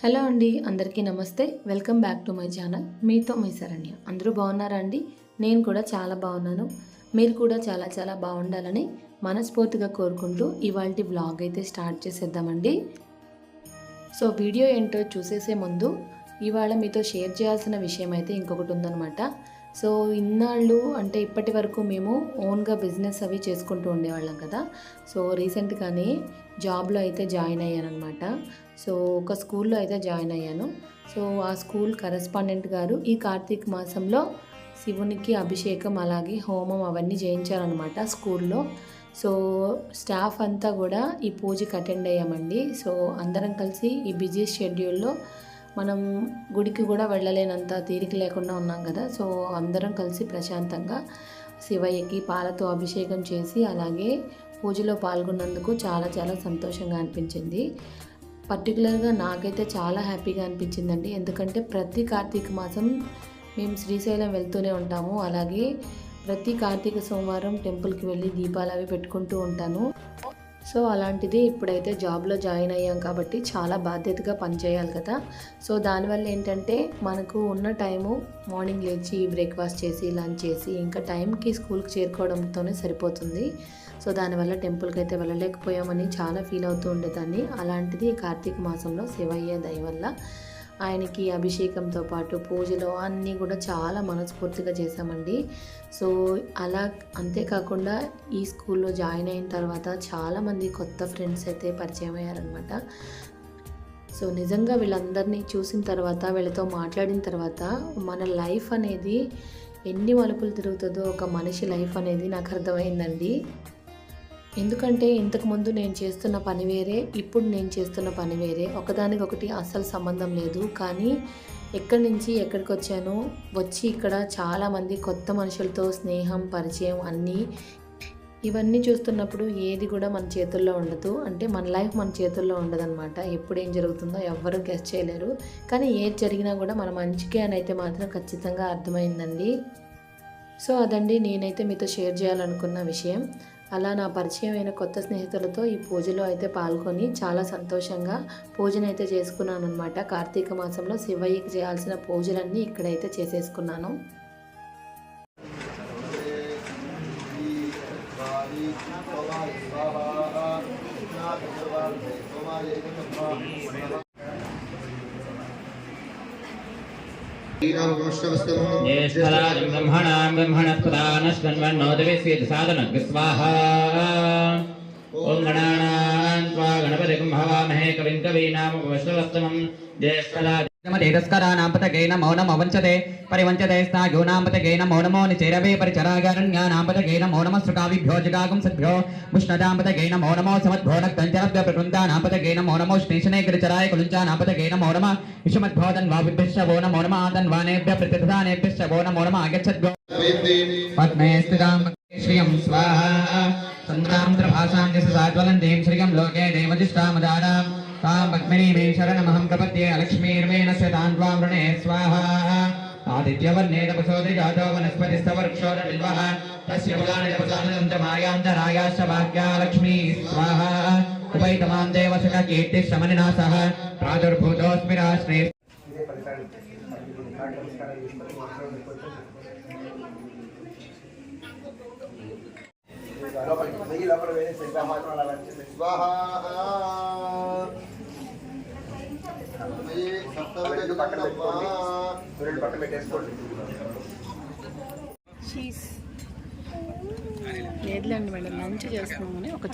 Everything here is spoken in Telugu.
హలో అండి అందరికీ నమస్తే. Welcome back to my channel. మీతో మై శరణ్య. అందరూ బాగున్నారా అండి? నేను కూడా చాలా బాగున్నాను. మీరు కూడా చాలా చాలా బాగుండాలని మనస్ఫూర్తిగా కోరుకుంటూ ఇవాళ వ్లాగ్ అయితే స్టార్ట్ చేసేద్దామండి. సో వీడియో ఏంటో చూసేసే ముందు ఇవాళ మీతో షేర్ చేయాల్సిన విషయం అయితే ఇంకొకటి ఉందనమాట సో ఇన్నాళ్ళు అంటే ఇప్పటి వరకు మేము ఓన్గా బిజినెస్ అవి చేసుకుంటూ ఉండేవాళ్ళం కదా. సో రీసెంట్గానే జాబ్లో అయితే జాయిన్ అయ్యాను అనమాట సో ఒక స్కూల్లో అయితే జాయిన్ అయ్యాను. సో ఆ స్కూల్ కరెస్పాండెంట్ గారు ఈ కార్తీక మాసంలో శివునికి అభిషేకం అలాగే హోమం అవన్నీ చేయించారనమాట స్కూల్లో. సో స్టాఫ్ అంతా కూడా ఈ పూజకి అటెండ్ అయ్యామండి. సో అందరం కలిసి ఈ బిజీ షెడ్యూల్లో మనం గుడికి కూడా వెళ్ళలేనంత తీరిక లేకుండా ఉన్నాం కదా. సో అందరం కలిసి ప్రశాంతంగా శివయ్యకి పాలతో అభిషేకం చేసి అలాగే పూజలో పాల్గొన్నందుకు చాలా చాలా సంతోషంగా అనిపించింది. పర్టికులర్గా నాకైతే చాలా హ్యాపీగా అనిపించిందండి. ఎందుకంటే ప్రతి కార్తీక మాసం మేము శ్రీశైలం వెళ్తూనే ఉంటాము. అలాగే ప్రతి కార్తీక సోమవారం టెంపుల్కి వెళ్ళి దీపాలు అవి పెట్టుకుంటూ ఉంటాను. సో అలాంటిది ఇప్పుడైతే జాబ్లో జాయిన్ అయ్యాం కాబట్టి చాలా బాధ్యతగా పనిచేయాలి కదా. సో దానివల్ల ఏంటంటే మనకు ఉన్న టైము మార్నింగ్ లేచి బ్రేక్ఫాస్ట్ చేసి లంచ్ చేసి ఇంకా టైంకి స్కూల్కి చేరుకోవడంతోనే సరిపోతుంది. సో దానివల్ల టెంపుల్కి అయితే వెళ్ళలేకపోయామని చాలా ఫీల్ అవుతూ ఉండేదాన్ని. అలాంటిది కార్తీక మాసంలో శివయ్య దయ వల్ల. ఆయనకి అభిషేకంతో పాటు పూజలు అన్నీ కూడా చాలా మనస్ఫూర్తిగా చేశామండి. సో అలా అంతేకాకుండా ఈ స్కూల్లో జాయిన్ అయిన తర్వాత చాలామంది కొత్త ఫ్రెండ్స్ అయితే పరిచయం అయ్యారనమాట సో నిజంగా వీళ్ళందరినీ చూసిన తర్వాత వీళ్ళతో మాట్లాడిన తర్వాత మన లైఫ్ అనేది ఎన్ని మలుపులు తిరుగుతుందో ఒక మనిషి లైఫ్ అనేది నాకు అర్థమైందండి. ఎందుకంటే ఇంతకుముందు నేను చేస్తున్న పని వేరే ఇప్పుడు నేను చేస్తున్న పని వేరే. ఒకదానికొకటి అస్సలు సంబంధం లేదు. కానీ ఎక్కడి నుంచి ఎక్కడికి వచ్చానో వచ్చి ఇక్కడ చాలామంది కొత్త మనుషులతో స్నేహం పరిచయం అన్నీ ఇవన్నీ చూస్తున్నప్పుడు ఏది కూడా మన చేతుల్లో ఉండదు. అంటే మన లైఫ్ మన చేతుల్లో ఉండదన్నమాట. ఎప్పుడు ఏం జరుగుతుందో ఎవ్వరూ గెస్ట్ చేయలేరు. కానీ ఏది జరిగినా కూడా మన మంచికే అని అయితే మాత్రం ఖచ్చితంగా అర్థమైందండి. సో అదండి నేనైతే మీతో షేర్ చేయాలనుకున్న విషయం. అలా నా పరిచయం అయిన కొత్త స్నేహితులతో ఈ పూజలో అయితే పాల్గొని చాలా సంతోషంగా పూజనైతే చేసుకున్నాను అనమాట కార్తీక మాసంలో శివయ్యకి చేయాల్సిన పూజలన్నీ ఇక్కడైతే చేసేసుకున్నాను ज्येष्ठराजं ब्रह्मणां ब्रह्मणस्पदानश्वन्वन्नोदविस्वेद साधनग्स्वाहा ॐ गणानां त्वा गणपतिं हवामहे తేజస్కరానాంపతగైన మౌనం అవంచతే పరివంచతే స్థాయూనాంపతగైన మౌనమో నిచేరవే పరిచరాగరణ్యానాంపతగైన మౌనమస్సుకావిభ్యోజగాగం సద్భ్యో ఉష్ణదాంపతగైన మౌనమో సమద్భోనక్తంచరభ్య ప్రవృందానాంపతగైన మౌనమో శ్నేషనే గిరిచరాయ కులుంచానాంపతగైన మౌనమ విషమద్భోదన్ వావిభ్యశ్చ వోన మౌనమ ఆదన్వానేభ్య ప్రతిధానేభ్యశ్చ వోన మౌనమ ఆగచ్చద్గో పద్మే స్థితాం శ్రియం స్వాహ సంతాంత్రభాసాం సాజ్వలం దేం శ్రియం లోకే దేవధిష్టామదారాం स्थितां श्रियं स्वाहा चन्द्रां प्रभासां यशसाज्वलन्तीं श्रियं लोके देवजिष्ठामदारां तां पद्मिनीमे शरणमहं प्रपद्ये लक्ष्मीर्मेणस्य तान् त्वां वृणे स्वाहा आदित्यवर्णे तपसोदरिजातो वनस्पतिस्तवृक्षोरबिल्वः तस्य फलानि तपसानन्दं च मायान्तरायाश्च वाक्या लक्ष्मी स्वाहा उपैतमां देवसख कीर्तिश्रमनिना सह प्रादुर्भूतोऽस्मि राष्ट्रे పక్కన పెట్టేసుకోండి లేదులేండి మేడం లంచ్ చేస్తున్నామని ఒక